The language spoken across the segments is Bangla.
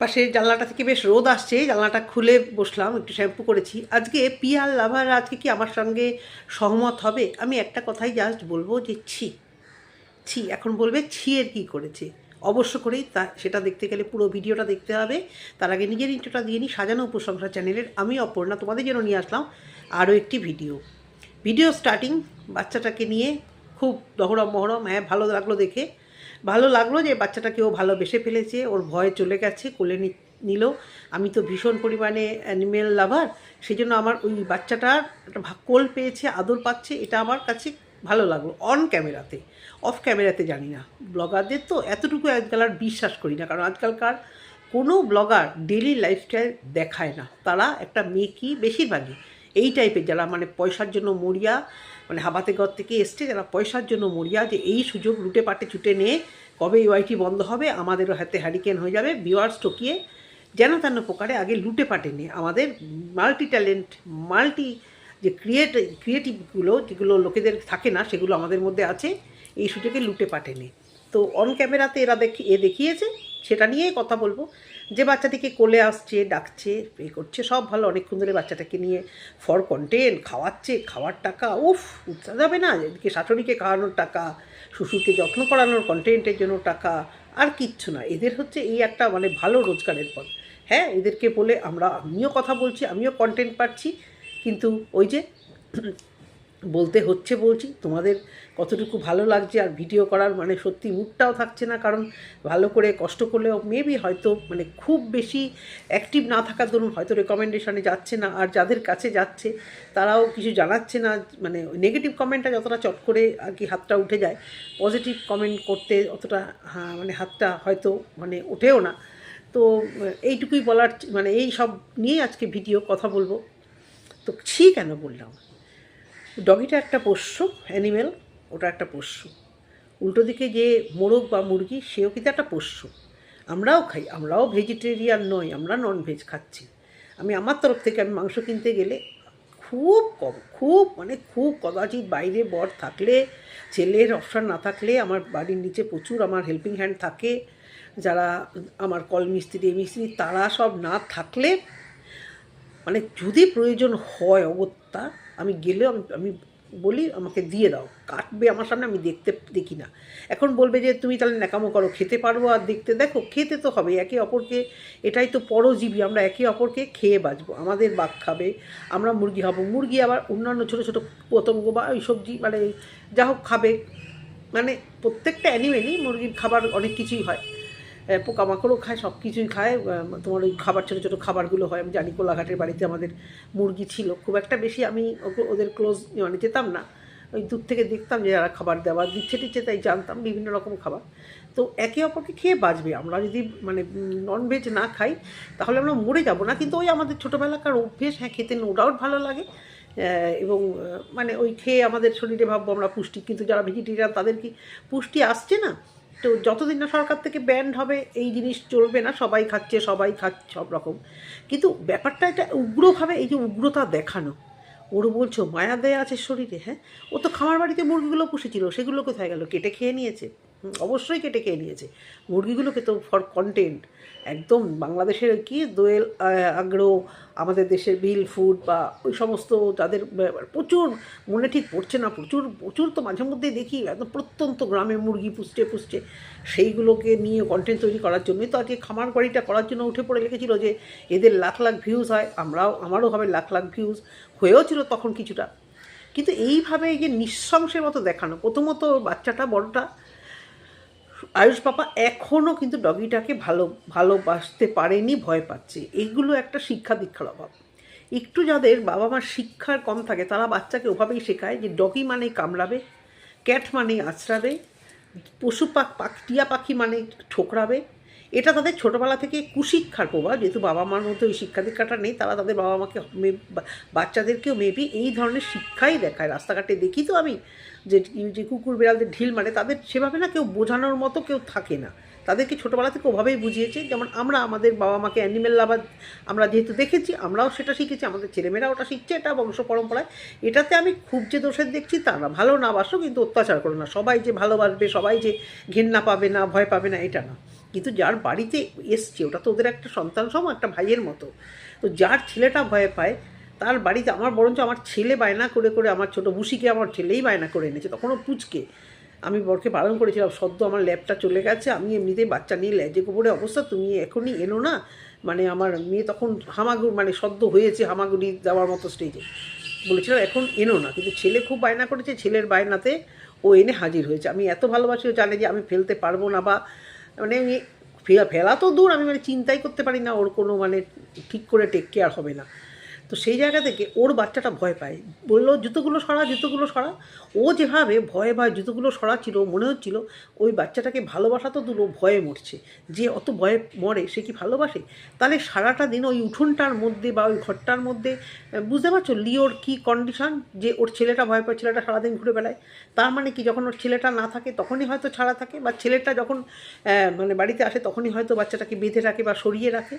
পাশে জানলাটা থেকে বেশ রোদ আসছে, জানলাটা খুলে বসলাম, একটু শ্যাম্পু করেছি। আজকে পিয়ার লাভার আজকে কি আমার সঙ্গে সহমত হবে? আমি একটা কথাই জাস্ট বলব যে ছি। ছি, এখন বলবে ছি এর কী করেছে? অবশ্য করেই তা, সেটা দেখতে গেলে পুরো ভিডিওটা দেখতে হবে। তার আগে নিজের ইন্ট্রোটা দিয়ে নিই, সাজানো উপসংখ্যা চ্যানেলের। আমি অপর্ণা, তোমাদের জন্য নিয়ে আসলাম আরও একটি ভিডিও। ভিডিও স্টার্টিং বাচ্চাটাকে নিয়ে খুব দহরম মহরম হ্যাঁ ভালো লাগল দেখে। ভালো লাগল যে বাচ্চাটাকে ও ভালোবেসে ফেলেছে, ওর ভয় চলে গেছে, কোলে নিল। আমি তো ভীষণ পরিমাণে অ্যানিমেল লাভার সেই জন্য আমার ওই বাচ্চাটার একটা কোল পেয়েছে, আদর পাচ্ছে, এটা আমার কাছে ভালো লাগল। অন ক্যামেরাতে অফ ক্যামেরাতে জানি না। ব্লগারদের তো এতটুকু আজকাল আর বিশ্বাস করি না, কারণ আজকালকার কোনো ব্লগার ডেলি লাইফস্টাইল দেখায় না। তারা একটা মেয়েকেই বেশিরভাগই এই টাইপের যারা মানে পয়সার জন্য মরিয়া মানে হাবাতে ঘর থেকে এসছে, যারা পয়সার জন্য মরিয়া, যে এই সুযোগ লুটে পাটে ছুটে নিয়ে কবে ইউআইটি বন্ধ হবে, আমাদেরও হাতে হ্যারিকেন হয়ে যাবে বিওয়ার্স ঠকিয়ে যেন তেন প্রকারে আগে লুটে পাটে নিয়ে আমাদের মাল্টি ট্যালেন্ট মাল্টি যে ক্রিয়েট ক্রিয়েটিভগুলো যেগুলো লোকেদের থাকে না, সেগুলো আমাদের মধ্যে আছে, এই সুযোগে লুটে পাটে নে তো অন ক্যামেরাতে এরা দেখি, এ দেখিয়েছে, সেটা নিয়েই কথা বলব। যে বাচ্চাটিকে কোলে আসছে, ডাকছে, এ করছে, সব ভালো। অনেকক্ষণ ধরে বাচ্চাটাকে নিয়ে ফর কন্টেন্ট খাওয়াচ্ছে, খাওয়ার টাকা, উফ উঠতে যাবে না। এদিকে শাশুড়িকে খাওয়ানোর টাকা, শ্বশুরকে যত্ন করানোর কন্টেন্টের জন্য টাকা, আর কিচ্ছু না। এদের হচ্ছে এই একটা মানে ভালো রোজগারের পথ। হ্যাঁ এদেরকে বলে আমরা আমিও কথা বলছি, আমিও কন্টেন্ট পাচ্ছি, কিন্তু ওই যে বলতে হচ্ছে বলছি, তোমাদের কতটুকু ভালো লাগছে আর ভিডিও করার মানে সত্যি মুডটাও থাকছে না, কারণ ভালো করে কষ্ট করলেও মেবি হয়তো মানে খুব বেশি অ্যাক্টিভ না থাকার দরুন হয়তো রেকমেন্ডেশনে যাচ্ছে না, আর যাদের কাছে যাচ্ছে তারাও কিছু জানাচ্ছে না মানে নেগেটিভ কমেন্টটা যতটা চট করে আর কি হাতটা উঠে যায় পজিটিভ কমেন্ট করতে অতটা হ্যাঁ মানে হাতটা হয়তো মানে ওঠেও না। তো এইটুকুই বলার মানে এই সব নিয়ে আজকে ভিডিও কথা বলব। তো ছি কেন বললাম। ডগিটা একটা পোষ্য অ্যানিমেল ওটা একটা পোষ্য। উল্টো দিকে যে মোরগ বা মুরগি, সেও কিন্তু একটা পোষ্য। আমরাও খাই, আমরাও ভেজিটেরিয়ান নই, আমরা নন ভেজ খাচ্ছি। আমি আমার তরফ থেকে আমি মাংস কিনতে গেলে খুব কম, খুব মানে খুব কদাচিৎ বাইরে বর থাকলে, ছেলের অপশান না থাকলে, আমার বাড়ির নিচে প্রচুর আমার হেল্পিং হ্যান্ড থাকে। যারা আমার কল মিস্ত্রি মিস্ত্রি, তারা সব না থাকলে মানে যদি প্রয়োজন হয় অগত্যা আমি গেলেও আমি বলি, আমাকে দিয়ে দাও। কাটবে আমার সামনে, আমি দেখতে দেখি না। এখন বলবে যে, তুমি তাহলে ন্যাকামো করো, খেতে পারব আর দেখতে। দেখো, খেতে তো হবে, একে অপরকে, এটাই তো পরজীবী, আমরা একে অপরকে খেয়ে বাঁচবো। আমাদের বাঘ খাবে, আমরা মুরগি হব মুরগি আবার অন্যান্য ছোটো ছোটো পতঙ্গ বা ওই সবজি মানে যা হোক খাবে। মানে প্রত্যেকটা অ্যানিমেলই মুরগির খাবার অনেক কিছুই হয়। পোকামাকড়ও খায় সব কিছুই খায় তোমার ওই খাবার ছোটো ছোটো খাবারগুলো হয়। আমি জানি কোলাঘাটের বাড়িতে আমাদের মুরগি ছিল। খুব একটা বেশি আমি ওদের ক্লোজ মানে যেতাম না। ওই দূর থেকে দেখতাম যে যারা খাবার দেওয়া দিচ্ছে টিচ্ছে তাই জানতাম বিভিন্ন রকম খাবার। তো একে অপরকে খেয়ে বাঁচবে। আমরা যদি মানে ননভেজ না খাই, তাহলে আমরা মরে যাব না। কিন্তু ওই আমাদের ছোটোবেলাকার অভ্যেস হ্যাঁ খেতে নো ডাউট ভালো লাগে। এবং মানে ওই খেয়ে আমাদের শরীরে ভাববো আমরা পুষ্টি কিন্তু যারা ভেজিটেরিয়ান তাদের কি পুষ্টি আসছে না? তো যতদিন না সরকার থেকে ব্যান্ড হবে, এই জিনিস চলবে না, সবাই খাচ্ছে সবাই খাচ্ছে, সব রকম। কিন্তু ব্যাপারটা এটা উগ্রভাবে এই যে উগ্রতা দেখানো ওর বলছো, মায়া দেয়া আছে শরীরে হ্যাঁ? ও তো খামার বাড়িতে মুরগিগুলো পুষেছিল, সেগুলো কোথায় গেল? কেটে খেয়ে নিয়েছে। অবশ্যই কেটে খেয়ে নিয়েছে। মুরগিগুলোকে তো ফর কন্টেন্ট একদম বাংলাদেশের কি দোয়েল আহ, আগ্রহ আমাদের দেশের বিল ফুড বা ওই সমস্ত তাদের প্রচুর মনে ঠিক পড়ছে না প্রচুর প্রচুর তো মাঝে মধ্যে দেখি একদম প্রত্যন্ত গ্রামে মুরগি পুষছে পুষছে। সেইগুলোকে নিয়ে কন্টেন্ট তৈরি করার জন্যই তো আজকে খামার বাড়িটা করার জন্য উঠে পড়ে লিখেছিল যে এদের লাখ লাখ ভিউজ হয় আমরাও আমারও হবে লাখ লাখ ভিউজ হয়েও ছিল তখন কিছুটা। কিন্তু এইভাবে এই যে নিঃশংসের মতো দেখানো প্রথমত বাচ্চাটা বড়টা আয়ুষ পাপা এখনও কিন্তু ডগিটাকে ভালো, ভালোবাসতে পারেনি, ভয় পাচ্ছে। এইগুলো একটা শিক্ষা দীক্ষার অভাব। একটু যাদের বাবা মার শিক্ষার কম থাকে, তারা বাচ্চাকে ওভাবেই শেখায় যে ডগি মানে কামড়াবে, ক্যাট মানে আছড়াবে, পশু পাক টিয়া পাখি মানে ঠোকরাবে এটা তাদের ছোটোবেলা থেকে কুশিক্ষার প্রভাব যেহেতু বাবা মার মধ্যে ওই শিক্ষা দীক্ষাটা নেই, তারা তাদের বাবা মাকে বাচ্চাদেরকেও মেবি এই ধরনের শিক্ষাই দেখায়। রাস্তাঘাটে দেখি তো আমি যে যে কুকুর বিড়ালদের ঢিল মারে তাদের সেভাবে না কেউ বোঝানোর মতো কেউ থাকে না। তাদেরকে ছোটোবেলা থেকে ওভাবেই বুঝিয়েছে। যেমন আমরা, আমাদের বাবা মাকে অ্যানিমেল লাভার আমরা যেহেতু দেখেছি, আমরাও সেটা শিখেছি, আমাদের ছেলেমেয়েরা ওটা শিখছে, এটা বংশ পরম্পরায়। এটাতে আমি খুব যে দোষের দেখছি তা না। ভালো না বাসো কিন্তু অত্যাচার করো না। সবাই যে ভালোবাসবে, সবাই যে ঘেন্না পাবে না, ভয় পাবে না, এটা না। কিন্তু যার বাড়িতে এসছে, ওটা তো ওদের একটা সন্তান সম, একটা ভাইয়ের মতো। তো যার ছেলেটা ভয় পায়, তার বাড়িতে আমার, বরঞ্চ আমার ছেলে বায়না করে করে আমার ছোটো বুসিকে আমার ছেলেই বায়না করে এনেছে, তখনও পুচকে। আমি বরকে বারণ করেছিলাম, সদ্য আমার ল্যাবটা চলে গেছে, আমি এমনিতেই বাচ্চা নিয়ে ল্যাজে কোপরে অবস্থা, তুমি এখনই এনো না। মানে আমার মেয়ে তখন হামাগুড়ি মানে সদ্য হয়েছে হামাগুড়ি দেওয়ার মতো স্টেজে বলেছিলাম এখন এনো না। কিন্তু ছেলে খুব বায়না করেছে, ছেলের বায়নাতে ও এনে হাজির হয়েছে। আমি এত ভালোবাসি, ও জানে যে আমি ফেলতে পারব না বা মানে আমি ফেলা তো দূর, আমি মানে চিন্তাই করতে পারি না, ওর কোনো মানে ঠিক করে টেক কেয়ার হবে না। তো সেই জায়গা থেকে ওর বাচ্চাটা ভয় পায়। বলল, জুতোগুলো সরা জুতোগুলো সরা। ও যেভাবে ভয়ে ভয়ে জুতোগুলো সরা ছিল মনে হচ্ছিল ওই বাচ্চাটাকে ভালোবাসা তো ও ভয়ে মরছে। যে অত ভয়ে মরে, সে কি ভালোবাসে? তাহলে সারাটা দিন ওই উঠোনটার মধ্যে বা ওই ঘরটার মধ্যে বুঝতে পারছ লিওর কি কন্ডিশন যে ওর ছেলেটা ভয় পায়, ছেলেটা সারাদিন ঘুরে বেড়ায়। তার মানে কি, যখন ওর ছেলেটা না থাকে, তখনই হয়তো ছাড়া থাকে বা ছেলেটা যখন মানে বাড়িতে আসে, তখনই হয়তো বাচ্চাটাকে বেঁধে রাখে বা সরিয়ে রাখে।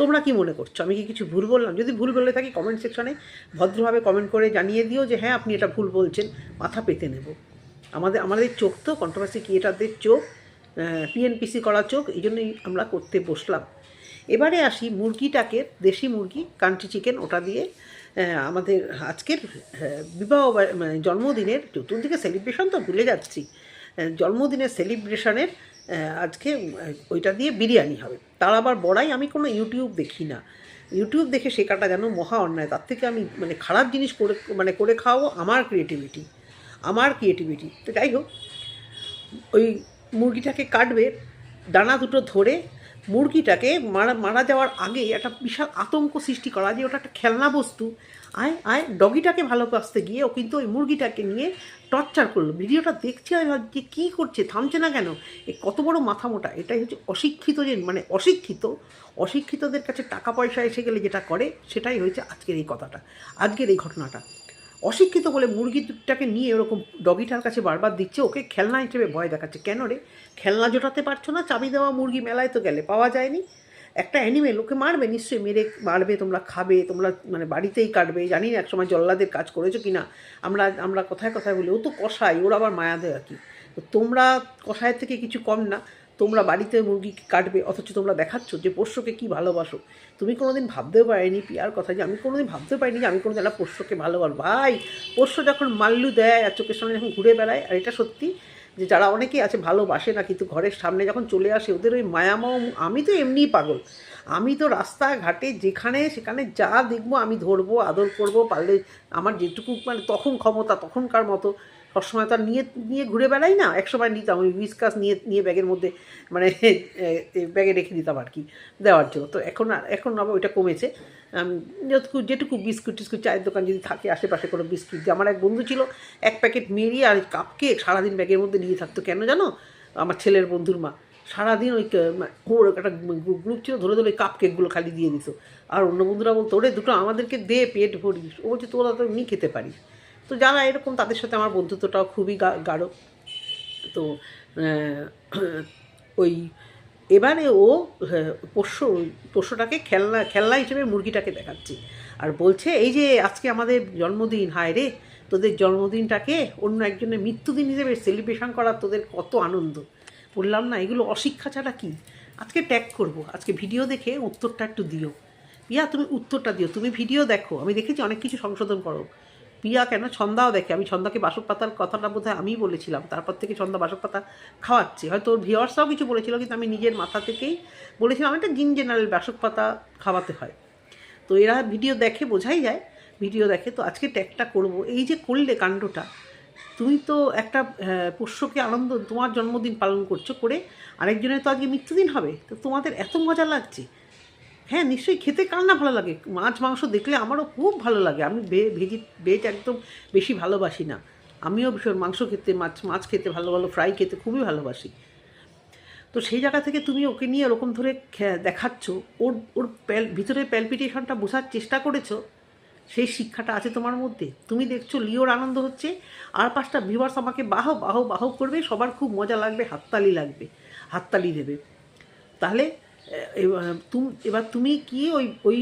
তোমরা কি মনে করছ? আমি কি কিছু ভুল বললাম? যদি ভুল বলে থাকি কমেন্ট সেকশনে ভদ্রভাবে কমেন্ট করে জানিয়ে দিও যে হ্যাঁ আপনি এটা ভুল বলছেন, মাথা পেতে নেব। আমাদের আমাদের চোখ তো কন্ট্রোভার্সি ক্রিয়েটারদের চোখ পিএনপিসি করা চোখ, এই জন্যই আমরা করতে বসলাম। এবারে আসি মুরগিটাকে, দেশি মুরগি কান্ট্রি চিকেন ওটা দিয়ে আমাদের আজকের বিবাহ মানে জন্মদিনের, চতুর্দিকে সেলিব্রেশন তো ভুলে যাচ্ছি। জন্মদিনের সেলিব্রেশনের আজকে ওইটা দিয়ে বিরিয়ানি হবে। তার আবার বড়াই আমি কোনো ইউটিউব দেখি না। ইউটিউব দেখে শেখাটা যেন মহা অন্যায়। তার থেকে আমি মানে খারাপ জিনিস করে মানে করে খাওয়াবো আমার ক্রিয়েটিভিটি আমার ক্রিয়েটিভিটি তো যাই হোক, ওই মুরগিটাকে কাটবে ডানা দুটো ধরে মুরগিটাকে মারা মারা যাওয়ার আগে একটা বিশাল আতঙ্ক সৃষ্টি করা যে ওটা একটা খেলনা বস্তু। আয় আয়, ডগিটাকে ভালোবাসতে গিয়ে ও কিন্তু ওই মুরগিটাকে নিয়ে টর্চার করল। ভিডিওটা দেখছি আমি যে কী করছে? থামছে না কেন? এ কত বড় মাথা মোটা। এটাই হচ্ছে অশিক্ষিত যে মানে অশিক্ষিত, অশিক্ষিতদের কাছে টাকা পয়সা এসে গেলে যেটা করে, সেটাই হয়েছে আজকের এই কথাটা, আজকের এই ঘটনাটা। অশিক্ষিত বলে মুরগিটাকে নিয়ে এরকম ডগিটার কাছে বারবার দিচ্ছে, ওকে খেলনা হিসেবে ভয় দেখাচ্ছে। কেন রে? খেলনা জোটাতে পারছ না? চাবি দেওয়া মুরগি মেলায় তো গেলে পাওয়া যায়নি। একটা অ্যানিমেল ওকে মারবে, নিশ্চয়ই মেরে মারবে, তোমরা খাবে, তোমরা মানে বাড়িতেই কাটবে। জানি না, একসময় জল্লাদের কাজ করেছ কি না আমরা আমরা কথায় কথায় বলি, ও তো কষাই ওর আবার মায়া দেয় আর কি তোমরা কষায়ের থেকে কিছু কম না। তোমরা বাড়িতে মুরগি কাটবে, অথচ তোমরা দেখাচ্ছ যে পোষ্যকে কী ভালোবাসো। তুমি কোনোদিন ভাবতেও পারিনি পিয়ার কথা যে আমি কোনোদিন ভাবতেও পারিনি যে আমি কোনোদিন একটা পোষ্যকে ভালোবাসবো। ভাই, পোষ্য যখন মাল্লু দেয় আর চোখের সামনে যখন ঘুরে বেড়ায়, আর এটা সত্যি যে যারা অনেকেই আছে ভালোবাসে না, কিন্তু ঘরের সামনে যখন চলে আসে, ওদের ওই মায়াময় আমি তো এমনিই পাগল। আমি তো রাস্তাঘাটে যেখানে সেখানে যা দেখব আমি ধরবো, আদর করব, পারলে আমার যেটুকু মানে তখন ক্ষমতা, তখনকার মতো। সবসময় তো আর নিয়ে নিয়ে ঘুরে বেড়াই না, একসময় নিতাম, ওই উইসকাস নিয়ে নিয়ে ব্যাগের মধ্যে মানে ব্যাগে রেখে দিতাম আর কি, দেওয়ার জন্য। তো এখন আর, এখন আবার ওইটা কমেছে। যতটুকু, যেটুকু বিস্কুট টিস্কুট চায়ের দোকান যদি থাকে, আশেপাশে কোনো বিস্কুট যে আমার এক বন্ধু ছিল, এক প্যাকেট মেরিয়ে আর কাপ কেক সারাদিন ব্যাগের মধ্যে নিয়ে থাকতো। কেন জানো? আমার ছেলের বন্ধুর মা। সারাদিন ওই ওর একটা গ্রুপ ছিল, ধরে ধরে কাপ কেকগুলো খালি দিয়ে দিত। আর অন্য বন্ধুরা বলতো, ওরে দুটো আমাদেরকে দে, পেট ভরিস। ও বলছে, তোরা তো এমনি খেতে পারিস। তো যারা এরকম তাদের সাথে আমার বন্ধুত্বটাও খুবই গাঢ়। তো ওই এবারে ও হ্যাঁ, পোষ্য পোষ্যটাকে খেলনা খেলনা হিসেবে মুরগিটাকে দেখাচ্ছে। আর বলছে এই যে আজকে আমাদের জন্মদিন হায় রে! তোদের জন্মদিনটাকে অন্য একজনের মৃত্যুদিন হিসেবে সেলিব্রেশন করা তোদের কত আনন্দ। বললাম না এগুলো অশিক্ষা ছাড়া কী? আজকে ট্যাগ করব। আজকে ভিডিও দেখে উত্তরটা একটু দিও। ইয়া তুমি উত্তরটা দিও। তুমি ভিডিও দেখো। আমি দেখেছি অনেক কিছু সংশোধন করো। পিয়া কেন? ছন্দাও দেখে। আমি ছন্দাকে বাসক পাতার কথাটা বোধ হয় আমিই বলেছিলাম। তারপর থেকে ছন্দা বাসক পাতা খাওয়াচ্ছে। হয়তো ওর ভিওয়ার্সরাও কিছু বলেছিল, কিন্তু আমি নিজের মাথা থেকেই বলেছিলাম একটা জিন জেনারেল বাসক পাতা খাওয়াতে হয়। তো এরা ভিডিও দেখে, বোঝাই যায় ভিডিও দেখে। তো আজকে ট্যাগটা করব। এই যে করলে কাণ্ডটা, তুমি তো একটা পোষ্যকে আনন্দ, তোমার জন্মদিন পালন করছ করে আরেকজনের তো আজকে মৃত্যুদিন হবে। তো তোমাদের এত মজা লাগছে। হ্যাঁ নিশ্চয়ই খেতে কার না ভালো লাগে? মাছ, মাংস দেখলে আমারও খুব ভালো লাগে। আমি ভেজি, ভেজ একদম বেশি ভালোবাসি না। আমিও ভীষণ মাংস খেতে, মাছ মাছ খেতে ভালো ভালো, ফ্রাই খেতে খুবই ভালোবাসি। তো সেই জায়গা থেকে তুমি ওকে নিয়ে ওরকম ধরে দেখাচ্ছ, ওর ওর প্যাল ভিতরের প্যালপিটেশনটা বোঝার চেষ্টা করেছ, সেই শিক্ষাটা আছে তোমার মধ্যে? তুমি দেখছ লিওর আনন্দ হচ্ছে, আর পাঁচটা ভিউয়ার্স আমাকে বাহ বাহ বাহ করবে, সবার খুব মজা লাগবে, হাততালি লাগবে, হাততালি দেবে। তাহলে এবার তুম, এবার তুমি কি ওই ওই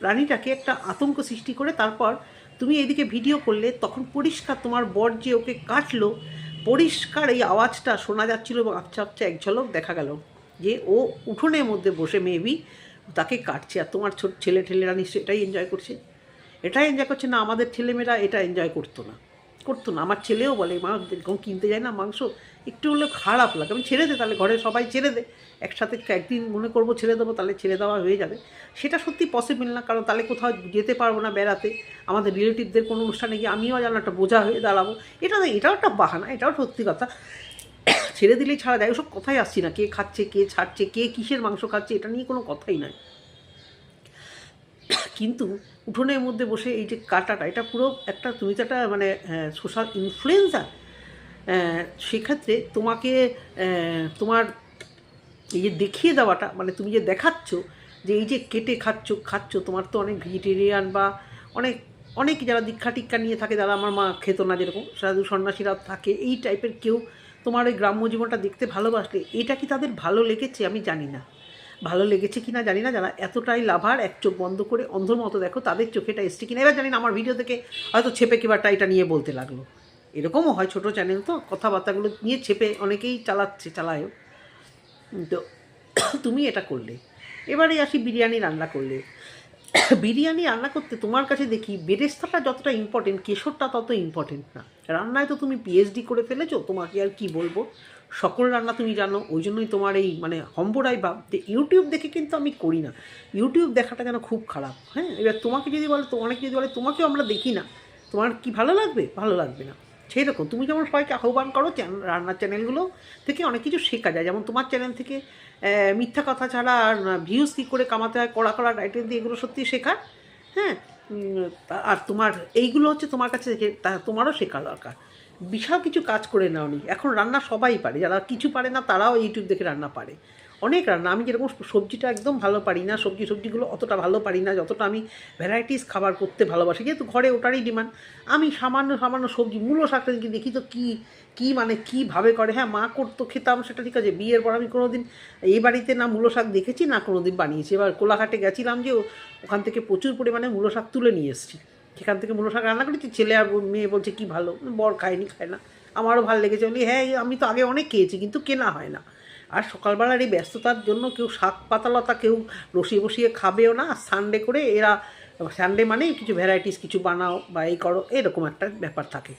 প্রাণীটাকে একটা আতঙ্ক সৃষ্টি করে তারপর তুমি এদিকে ভিডিও করলে, তখন পরিষ্কার তোমার বর যে ওকে কাটলো, পরিষ্কার এই আওয়াজটা শোনা যাচ্ছিল এবং আচ্ছা আচ্ছা এক ঝলক দেখা গেল যে ও উঠোনের মধ্যে বসে মেবি তাকে কাটছে। আর তোমার ছোট ছেলে ঠেলেরা নিশ্চয়ই এটাই এনজয় করছে। এটাই এনজয় করছে না, আমাদের ছেলেমেয়েরা এটা এনজয় করতো না। করতো না। আমার ছেলেও বলে, মা এরকম কিনতে যায় না, মাংস একটু হলেও খারাপ লাগে। আমি ছেড়ে দে, তাহলে ঘরে সবাই ছেড়ে দে। একসাথে একদিন মনে করব ছেড়ে দেবো, তাহলে ছেড়ে দেওয়া হয়ে যাবে। সেটা সত্যি পসিবল না, কারণ তাহলে কোথাও যেতে পারব না বেড়াতে। আমাদের রিলেটিভদের কোনো অনুষ্ঠানে গিয়ে আমিও যেন একটা বোঝা হয়ে দাঁড়াবো। এটা এটাও একটা বাহানা, এটাও সত্যি কথা। ছেড়ে দিলেই ছাড়া যায়, ওসব কথাই আসছি না। কে খাচ্ছে, কে ছাড়ছে, কে কিসের মাংস খাচ্ছে, এটা নিয়ে কোনো কথাই নয় কিন্তু উঠোনের মধ্যে বসে এই যে কাটাটা, এটা পুরো একটা, তুমি তো একটা মানে সোশ্যাল ইনফ্লুয়েন্সার সেক্ষেত্রে তোমাকে তোমার এই যে দেখিয়ে দেওয়াটা মানে তুমি যে দেখাচ্ছ, যে এই যে কেটে খাচ্ছ খাচ্ছ, তোমার তো অনেক ভেজিটেরিয়ান বা অনেক অনেক যারা দীক্ষা টিক্ষা নিয়ে থাকে, যারা আমার মা খেত না যেরকম, সাধু সন্ন্যাসীরা থাকে, এই টাইপের কেউ তোমার ওই গ্রাম্য জীবনটা দেখতে ভালোবাসলে, এটা কি তাদের ভালো লেগেছে? আমি জানি না। ভালো লেগেছে কিনা জানি না, যারা এতটাই লাভার, এক চোখ বন্ধ করে অন্ধর মতো দেখো, তাদের চোখেটা এসছে কিনা। এবার জানি না, আমার ভিডিও থেকে হয়তো ছেপে কিবারটা এটা নিয়ে বলতে লাগল। এরকমও হয় ছোট চ্যানেল তো, কথাবার্তাগুলো নিয়ে ছেপে অনেকেই চালাচ্ছে, চালায়ও। তো, তুমি এটা করলে। এবারে আসি বিরিয়ানি রান্না করলে। বিরিয়ানি রান্না করতে তোমার কাছে দেখি বেরেস্তাটা যতটা ইম্পর্টেন্ট কেশরটা তত ইম্পর্টেন্ট না। রান্নায় তো তুমি পিএইচডি করে ফেলেছো, তোমাকে আর কি বলব? সকল রান্না তুমি জানো, ওই জন্যই তোমার এই মানে হম্বরাই ভাব যে ইউটিউব দেখে কিন্তু আমি করি না। ইউটিউব দেখাটা যেন খুব খারাপ হ্যাঁ? এবার তোমাকে যদি বলে, অনেকে যদি বলে, তোমাকেও আমরা দেখি না। তোমার কি ভালো লাগবে? ভালো লাগবে না। সেই রকম তুমি যেমন সবাইকে আহ্বান করো রান্নার চ্যানেলগুলো থেকে অনেক কিছু শেখা যায়। যেমন তোমার চ্যানেল থেকে মিথ্যা কথা ছাড়া আর ভিউজ কী করে কামাতে হয়, কড়া কড়া টাইটেল দিয়ে এগুলো সত্যি শেখার হ্যাঁ? আর তোমার এইগুলো হচ্ছে তোমার কাছে তোমারও শেখা দরকার। বিশাল কিছু কাজ করে নাওনি। এখন রান্না সবাই পারে। যারা কিছু পারে না তারাও ইউটিউব দেখে রান্না পারে। অনেক রান্না, আমি যেরকম সবজিটা একদম ভালো পারি না, সবজি, সবজিগুলো অতটা ভালো পারি না, যতটা আমি ভ্যারাইটিস খাবার করতে ভালোবাসি, যেহেতু ঘরে ওটারই ডিমান্ড আমি সামান্য সামান্য সবজি, মূলো শাকটা যদি দেখি তো কী কী মানে কীভাবে করে হ্যাঁ মা করতো, খেতাম, সেটা ঠিক আছে, বিয়ের পর আমি কোনো দিন এই বাড়িতে না মূলো শাক দেখেছি, না কোনো দিন বানিয়েছি, এবার কোলাঘাটে গেছিলাম যে ওখান থেকে প্রচুর পরিমাণে মূলো শাক তুলে নিয়ে এসেছি, সেখান থেকে মূলো শাক রান্না করেছি, ছেলে আর মেয়ে বলছে, কি ভালো? বর খায়নি, খায় না, আমারও ভালো লেগেছে বলি হ্যাঁ আমি তো আগে অনেক খেয়েছি, কিন্তু কেনা হয় না। আর সকালবেলার এই ব্যস্ততার জন্য কেউ শাক পাতালতা কেউ বসিয়ে বসিয়ে খাবেও না। সানডে করে এরা সানডে মানে কিছু ভ্যারাইটিস কিছু বানাও বা এই করো, এরকম একটা ব্যাপার থাকে।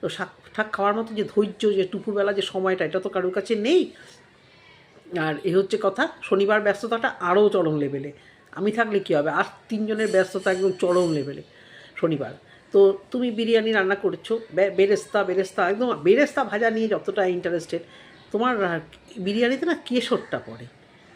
তো শাক শাক খাওয়ার মতো যে ধৈর্য, যে দুপুরবেলা যে সময়টা, এটা তো কারোর কাছে নেই। আর এ হচ্ছে কথা, শনিবার ব্যস্ততাটা আরও চরম লেভেলে আমি থাকলে কী হবে? আর তিনজনের ব্যস্ততা একদম চরম লেভেলে শনিবার। তো তুমি বিরিয়ানি রান্না করছ বেরেস্তা বেরেস্তা, একদম বেরেস্তা ভাজা নিয়ে যতটা ইন্টারেস্টেড তোমার বিরিয়ানিতে না কেশরটা পড়ে।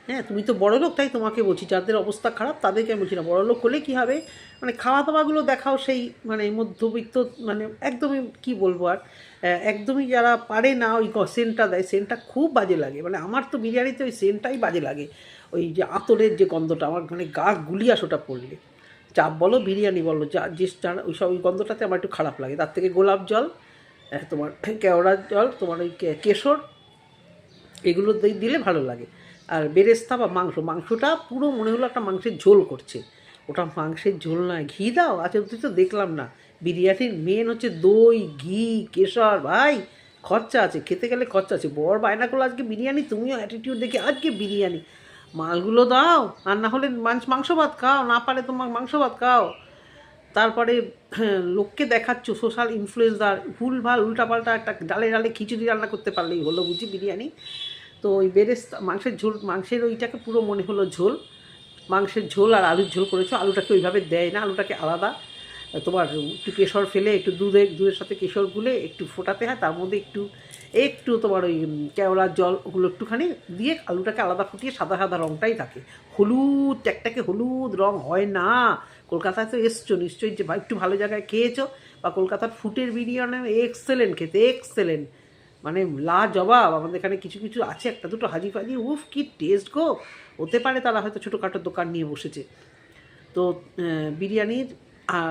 হ্যাঁ তুমি তো বড় লোক, তাই তোমাকে বলছি, যাদের অবস্থা খারাপ তাদেরকে আমি বলছি না। বড় লোক হলে কী হবে? মানে খাওয়া দাওয়াগুলো দেখাও সেই মানে মধ্যবিত্ত মানে একদমই, কি বলব আর একদমই যারা পারে না, ওই সেন্টটা দেয়। সেন্টটা খুব বাজে লাগে। মানে আমার তো বিরিয়ানিতে ওই সেন্টটাই বাজে লাগে। ওই যে আতরের যে গন্ধটা, আমার মানে গা গুলিয়াস ওটা পড়লে। চাপ বলো, বিরিয়ানি বলো, যা যে ওই সব, ওই গন্ধটাতে আমার একটু খারাপ লাগে। তার থেকে গোলাপ জল তোমার কেওড়ার জল, তোমার ওই কেশর এগুলো দিলে ভালো লাগে। আর বেরেস্তা বা মাংস, মাংসটা পুরো মনে হলো একটা মাংসের ঝোল করছে। ওটা মাংসের ঝোল নয় ঘি দাও আচ্ছা তুই তো দেখলাম না। বিরিয়ানির মেন হচ্ছে দই, ঘি, কেশর, ভাই, খরচা আছে, খেতে গেলে খরচা আছে। বর বায়না করল, আজকে বিরিয়ানি, তুমিও অ্যাটিটিউড দেখে আজকে বিরিয়ানি। মালগুলো দাও, আর না হলে মাংস মাংস ভাত খাও, না পারে তোমার মাংস ভাত খাও। তারপরে লোককে দেখাচ্ছ সোশ্যাল ইনফ্লুয়েন্সার ভুল ভালো উল্টাপাল্টা একটা ডালে ডালে খিচুড়ি রান্না করতে পারলেই হলো বুঝি বিরিয়ানি? তো ওই বেরেস্তা, মাংসের ঝোল, মাংসের ওইটাকে পুরো মনে হলো ঝোল। মাংসের ঝোল আর আলুর ঝোল করেছ, আলুটাকে ওইভাবে দেয় না, আলুটাকে আলাদা। তোমার একটু কেশর ফেলে, একটু দুধে, দুধের সাথে কেশর গুলে একটু ফোটাতে হয়, তার মধ্যে একটু একটু তোমার ওই কেওড়ার জল, ওগুলো একটুখানি দিয়ে আলুটাকে আলাদা ফুটিয়ে সাদা সাদা রঙটাই থাকে। হলুদ ট্যাকটাকে হলুদ রং হয় না। কলকাতায় তো এসছো নিশ্চয়ই যে একটু ভালো জায়গায় খেয়েছো, বা কলকাতার ফুটের বিরিয়ানি এক্সেলেন্ট খেতে এক্সেলেন্ট মানে লা জবাব, আমাদের এখানে কিছু কিছু আছে, একটা দুটো হাজি ফাজি, উফ, কি টেস্ট গো। হতে পারে তারা হয়তো ছোটোখাটো দোকান নিয়ে বসেছে। তো বিরিয়ানির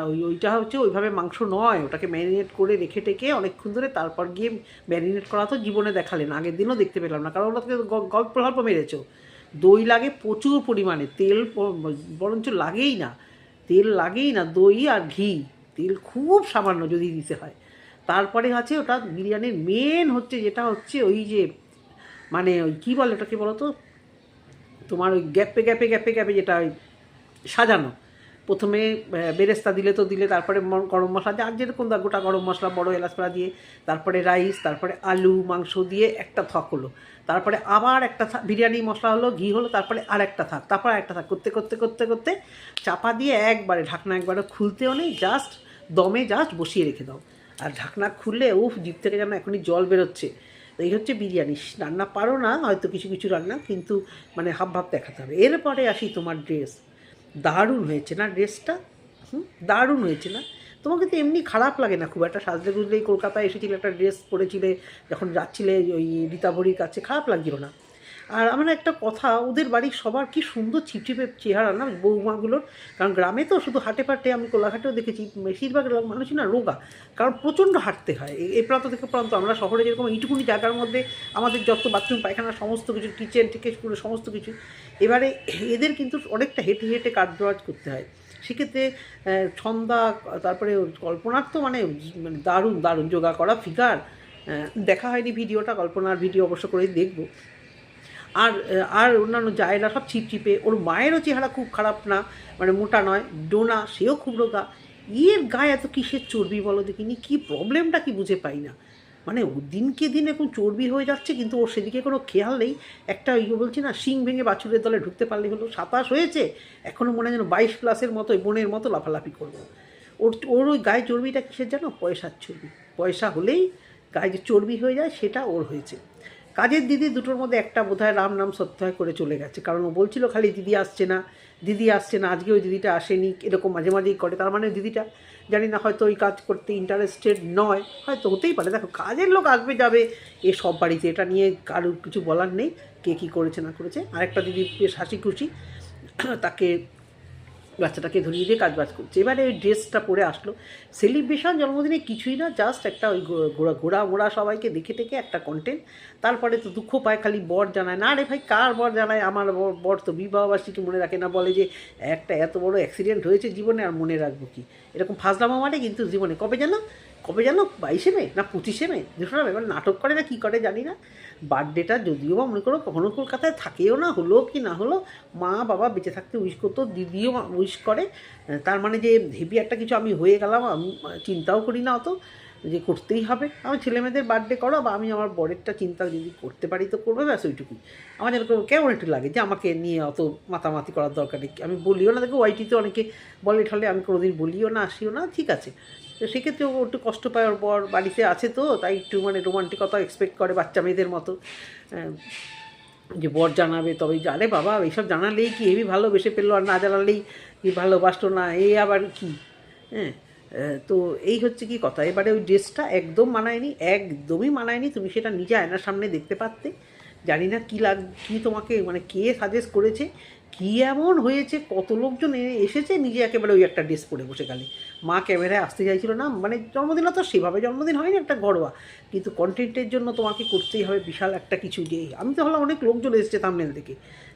ওই, ওইটা হচ্ছে ওইভাবে মাংস নয়, ওটাকে ম্যারিনেট করে রেখে টেকে অনেকক্ষণ ধরে তারপর গিয়ে ম্যারিনেট করা তো জীবনে দেখালেন আগের দিনও দেখতে পেলাম না, কারণ ওটাকে গল্প গল্প মেরেছো। দই লাগে প্রচুর পরিমাণে, তেল বরঞ্চ লাগেই না, তেল লাগেই না, দই আর ঘি, তেল খুব সামান্য যদি দিতে হয়। তারপরে আছে ওটা বিরিয়ানির মেন হচ্ছে যেটা হচ্ছে ওই যে মানে ওই কী বলে ওটাকে বলো তো তোমার ওই গ্যাপে গ্যাপে গ্যাপে গ্যাপে যেটা ওই সাজানো। প্রথমে বেরেস্তা দিলে তো দিলে, তারপরে গরম মশলা যার যেরকম দা গোটা গরম মশলা, বড় এলাচপাড়া দিয়ে, তারপরে রাইস, তারপরে আলু, মাংস দিয়ে একটা থক হলো। তারপরে আবার একটা বিরিয়ানি মশলা হলো, ঘি হলো, তারপরে আর একটা থাক, তারপর একটা থাক, করতে করতে করতে করতে চাপা দিয়ে একবারে, ঢাকনা একবারে খুলতেও নেই জাস্ট দমে জাস্ট বসিয়ে রেখে দাও। আর ঢাকনা খুললে, উফ, জিভ থেকে যেন এখনই জল বেরোচ্ছে। এই হচ্ছে বিরিয়ানি। রান্না পারো না, হয়তো কিছু কিছু রান্না, কিন্তু মানে হাব ভাব দেখাতে হবে। এরপরে আসি তোমার ড্রেস দারুণ হয়েছে না ড্রেসটা হুম, দারুণ হয়েছে না? তোমাকে তো এমনি খারাপ লাগে না, খুব একটা সাজলে গুজলেই কলকাতায় এসেছিলে, একটা ড্রেস পরেছিলে, যখন যাচ্ছিলে ওই রীতাভরির কাছে, খারাপ লাগছিল না? আর আমার একটা কথা, ওদের বাড়ির সবার কি সুন্দর ছিপছিপে চেহারা না বৌমাগুলোর? কারণ গ্রামে তো শুধু হাটে পাটে, আমি কোলাঘাটেও দেখেছি, বেশিরভাগ মানুষই না রোগা। কারণ প্রচণ্ড হাঁটতে হয়। এ- প্রান্ত থেকে প্রান্ত, আমরা শহরে যেরকম এইটুকুনি জায়গার মধ্যে আমাদের যত বাথরুম পায়খানা, সমস্ত কিছু কিচেন থেকে শুরু সমস্ত কিছু, এবারে এদের কিন্তু অনেকটা হেঁটে হেঁটে কাজবাজ করতে হয়। সেক্ষেত্রে ছন্দা, তারপরে কল্পনার তো মানে মানে দারুণ দারুণ। যোগা করা ফিগার দেখা হয়নি ভিডিওটা, কল্পনার ভিডিও অবশ্য করেই দেখব। আর আর অন্যান্য জায়গা সব ছিপছিপে ওর মায়েরও চেহারা খুব খারাপ না মানে মোটা নয়, ডোনা, সেও খুব রোগা। এর গায়ে এত কিসের চর্বি বলো দেখিনি, কী প্রবলেমটা কি বুঝে পাই না। মানে দিনকে দিন এখন চর্বি হয়ে যাচ্ছে, কিন্তু ওর সেদিকে কোনো খেয়াল নেই। একটা ইয়ে বলছি না, শিং ভেঙে বাছুরের দলে ঢুকতে পারলে হলো সাতাশ হয়েছে এখনও মনে হয় যেন বাইশ প্লাসের মতো বোনের মতো লাফালাফি করব। ওর ওর ওই গায়ে চর্বিটা কিসের জানো? পয়সার চর্বি। পয়সা হলেই গায়ে যে চর্বি হয়ে যায়, সেটা ওর হয়েছে। কাজের দিদি দুটোর মধ্যে একটা বোধহয় রাম নাম সত্যয় করে চলে গেছে। কারণ ও বলছিল খালি দিদি আসছে না, দিদি আসছে না, আজকে ওই দিদিটা আসেনি, এরকম মাঝে মাঝেই করে। তার মানে দিদিটা জানি না হয়তো ওই কাজ করতে ইন্টারেস্টেড নয়, হয়তো হতেই পারে। দেখো, কাজের লোক আসবে, যাবে, এ সব বাড়িতে। এটা নিয়ে কারোর কিছু বলার নেই, কে কী করেছে না করেছে। আরেকটা দিদি বেশ হাসি খুশি তাকে বাচ্চাটাকে ধরিয়ে দিয়ে কাজ বাজ করছে। এবারে ওই ড্রেসটা পরে আসলো। সেলিব্রেশন জন্মদিনে কিছুই না জাস্ট একটা ওই ঘোরা ঘোরা ঘোরা সবাইকে দেখে থেকে একটা কন্টেন্ট তারপরে তো দুঃখ পায়, খালি বর জানায়, না আরে ভাই, কার বর জানায়? আমার বর তো বিবাহবার্ষিকী মনে রাখে না, বলে যে, একটা এত বড় অ্যাক্সিডেন্ট হয়েছে জীবনে, আর মনে রাখব কি? এরকম ফাজলামা মানে কিন্তু জীবনে। কবে জানো? কবে জানো? বাইশে মে না পঁচিশে মে? না, এবার নাটক করে না কী করে জানি না। বার্থডেটা যদিও বা মনে করো কখনো কলকাতায় থাকেও না, হলো কি না হলো, মা বাবা বেঁচে থাকতে উইশ করতো, দিদিও উইশ করে। তার মানে যে হেভি একটা কিছু আমি হয়ে গেলাম, আমি চিন্তাও করি না অত যে করতেই হবে। আমার ছেলে মেয়েদের বার্থডে করো বা আমি আমার বরেরটা চিন্তা যদি করতে পারি তো করবে, ব্যাস ওইটুকুই। আমার যেরকম কেমন একটু লাগে যে আমাকে নিয়ে অত মাতামাতি করার দরকার নেই। আমি বলিও না, দেখো ওয়াইটিতে অনেকে বলে ঠলে, আমি কোনোদিন বলিও না, আসিও না, ঠিক আছে। তো সেক্ষেত্রে ও একটু কষ্ট পায়, ওর বর বাড়িতে আছে তো, তাই একটু মানে রোমান্টিকতা এক্সপেক্ট করে বাচ্চা মেয়েদের মতো। যে বর জানাবে তবে জানে বাবা, এইসব জানালেই কি হেবি ভালোবেসে পেল আর না জানালেই কি ভালোবাসতো না, এ আবার কি? হ্যাঁ। তো এই হচ্ছে কি কথা। এবারে ওই ড্রেসটা একদম মানায়নি, একদমই মানায়নি। তুমি সেটা নিজে আয়নার সামনে দেখতে পারতে। জানি না কী লাগ, কী তোমাকে মানে কে সাজেস্ট করেছে, কী এমন হয়েছে, কত লোকজন এসেছে, নিজে একেবারে ওই একটা ড্রেস পরে বসে গেলে। মা ক্যামেরায় আসতে চাইছিল না মানে জন্মদিন তো সেভাবে জন্মদিন হয় না একটা ঘরোয়া। কিন্তু কন্টেন্টের জন্য তোমাকে করতেই হবে বিশাল একটা কিছু যে, আমি তো হলাম অনেক লোকজন এসেছে তামনেল থেকে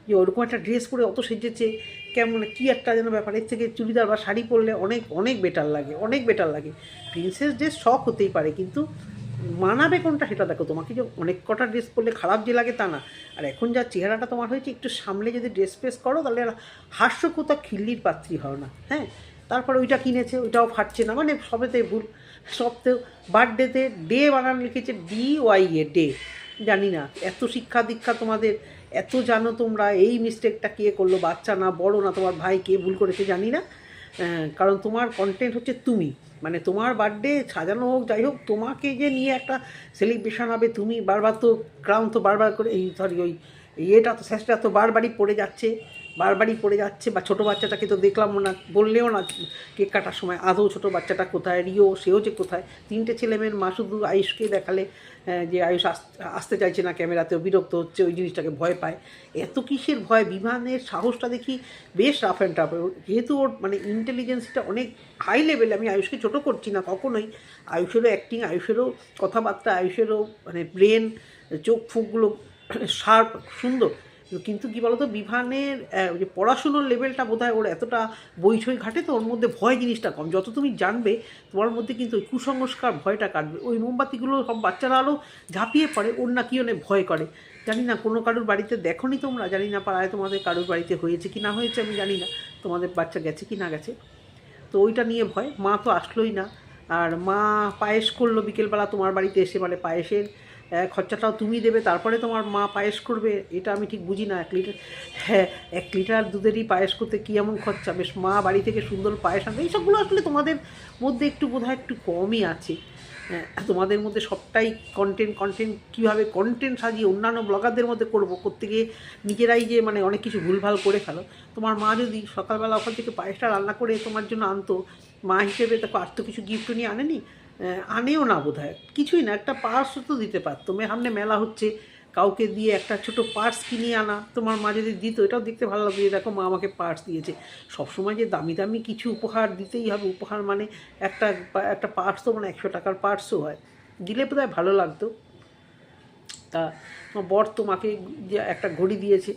যে ওরকম একটা ড্রেস পরে অত সেজেছে, কেমন, কী একটা যেন ব্যাপার, এর থেকে চুড়িদার বা শাড়ি পরলে অনেক অনেক বেটার লাগে, অনেক বেটার লাগে। প্রিন্সেস ড্রেস শখ হতেই পারে, কিন্তু মানাবে কোনটা সেটা দেখো, তোমাকে যে অনেক কটা ড্রেস পরলে খারাপ যে লাগে তা না। আর এখন যা চেহারাটা তোমার হয়েছে, একটু সামলে যদি ড্রেস ফ্রেস করো, তাহলে আর হাস্যকতা খিল্লির পাত্রী হয় না হ্যাঁ? তারপরে ওইটা কিনেছে, ওইটাও ফাটছে না মানে সবেতে ভুল। সবতেও বার্থডেতে ডে বানান লিখেছে ডি ওয়াই এ ডে জানি না, এত শিক্ষা দীক্ষা তোমাদের, এত জানো তোমরা, এই মিস্টেকটা কে করল, বাচ্চা না, বড় না, তোমার ভাই কে ভুল করেছে জানি না। কারণ তোমার কন্টেন্ট হচ্ছে তুমি। মানে তোমার বার্থডে সাজানো হোক, যাই হোক, তোমাকে যে নিয়ে একটা সেলিব্রেশন হবে, তুমি বারবার তো ক্রাউন তো বারবার করে, এই সরি ওই ইয়েটা তো, শেষটা তো বারবারই পড়ে যাচ্ছে। বারবারই পড়ে যাচ্ছে বা ছোটো বাচ্চাটাকে তো দেখলাম না, বললেও না কেক কাটার সময়, আদৌ ছোটো বাচ্চাটা কোথায়, রিও, সেও যে কোথায়? তিনটে ছেলে মেয়ের মা শুধু আয়ুষকে দেখালে যে আয়ুষ আস- আসতে চাইছে না ক্যামেরাতেও, বিরক্ত হচ্ছে, ওই জিনিসটাকে ভয় পায়। এত কিসের ভয়? বিমানের সাহসটা দেখি বেশ রাফ অ্যান্ড টাফ যেহেতু ওর মানে ইন্টেলিজেন্সটা অনেক হাই লেভেলে আমি আয়ুষকে ছোটো করছি না কখনোই। আয়ুষেরও অ্যাক্টিং আয়ুষেরও কথাবার্তা, আয়ুষেরও মানে ব্রেন চোখ ফুকগুলো শার্প সুন্দর। কিন্তু কি বলতো, বিভানের যে পড়াশুনোর লেভেলটা বোধ হয় ওর এতটা বইছই ঘাটে তো ওর মধ্যে ভয় জিনিসটা কম। যত তুমি জানবে, তোমার মধ্যে কিন্তু ওই কুসংস্কার ভয়টা কাটবে। ওই মোমবাতিগুলো সব বাচ্চারা আলো ঝাঁপিয়ে পড়ে, ওর না কি অনেক ভয় করে। জানি না, কোনো কারোর বাড়িতে দেখোনি তোমরা? জানি না পাড়ায় তোমাদের কারোর বাড়িতে হয়েছে কি না হয়েছে, আমি জানি না। তোমাদের বাচ্চা গেছে কি না গেছে। তো ওইটা নিয়ে ভয়। মা তো আসলোই না। আর মা পায়েস করল বিকেলবেলা তোমার বাড়িতে এসে মানে পায়েসের খরচাটাও তুমি দেবে তারপরে তোমার মা পায়েস করবে এটা আমি ঠিক বুঝি না। এক লিটার হ্যাঁ এক লিটার দুধেরই পায়েস করতে কী এমন খরচা? বেশ মা বাড়ি থেকে সুন্দর পায়েস আনবে এইসবগুলো আসলে তোমাদের মধ্যে একটু বোধহয় একটু কমই আছে। হ্যাঁ, তোমাদের মধ্যে সবটাই কন্টেন্ট কন্টেন্ট কীভাবে কন্টেন্ট সাজিয়ে অন্যান্য ব্লগারদের মধ্যে করব? করতে গিয়ে নিজেরাই যে মানে অনেক কিছু ভুলভাল করে ফেলো। তোমার মা যদি সকালবেলা ওখান থেকে পায়েসটা রান্না করে তোমার জন্য আনতো মা হিসেবে দেখো আর তো কিছু গিফট নিয়ে আনেনি? আনেও না বোধ কিছুই না, একটা পার্সও তো দিতে পারতো। সামনে মেলা হচ্ছে, কাউকে দিয়ে একটা ছোট পার্স কিনে আনা, তোমার মা যদি দিত, এটাও দেখতে ভালো লাগবে যে, দেখো মা আমাকে পার্স দিয়েছে। সবসময় যে দামি দামি কিছু উপহার দিতেই হবে, উপহার মানে একটা একটা পার্স তো মানে একশো টাকার পার্সও হয়। দিলে বোধহয় ভালো লাগতো। তা বর তোমাকে যে একটা ঘড়ি দিয়েছে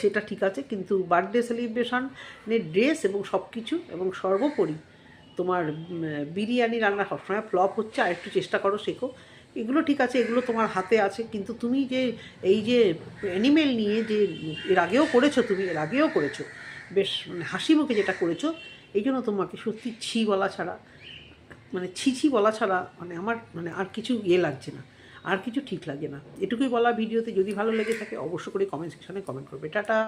সেটা ঠিক আছে, কিন্তু বার্থডে সেলিব্রেশনের ড্রেস এবং সব কিছু এবং সর্বোপরি তোমার বিরিয়ানি রান্না সবসময় ফ্লপ হচ্ছে, আর একটু চেষ্টা করো শেখো। এগুলো ঠিক আছে, এগুলো তোমার হাতে আছে, কিন্তু তুমি যে, এই যে অ্যানিমেল নিয়ে যে, এর আগেও করেছ তুমি, এর আগেও করেছ, বেশ মানে হাসি মুখে যেটা করেছ, এই জন্য তোমাকে সত্যি ছি বলা ছাড়া মানে ছি ছি বলা ছাড়া মানে আমার মানে আর কিছু ইয়ে লাগছে না, আর কিছু ঠিক লাগে না। এটুকুই বলা ভিডিওতে, যদি ভালো লেগে থাকে, অবশ্য করে কমেন্ট সেকশনে কমেন্ট করবে। টাটা!